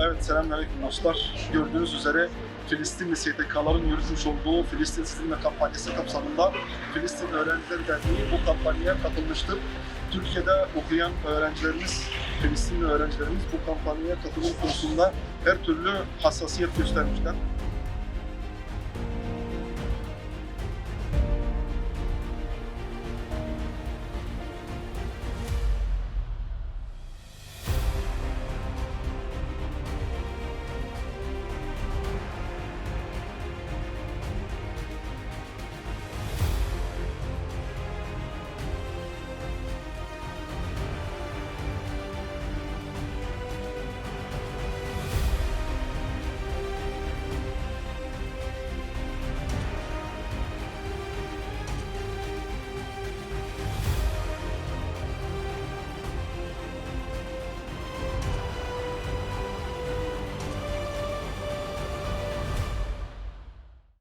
Evet, selamünaleyküm dostlar. Gördüğünüz üzere Filistinli STK'ların yürütmüş olduğu Filistin Sizinle kampanyası kapsamında Filistin Öğrenciler Derneği bu kampanyaya katılmıştır. Türkiye'de okuyan öğrencilerimiz, Filistinli öğrencilerimiz bu kampanyaya katılım konusunda her türlü hassasiyet göstermişler.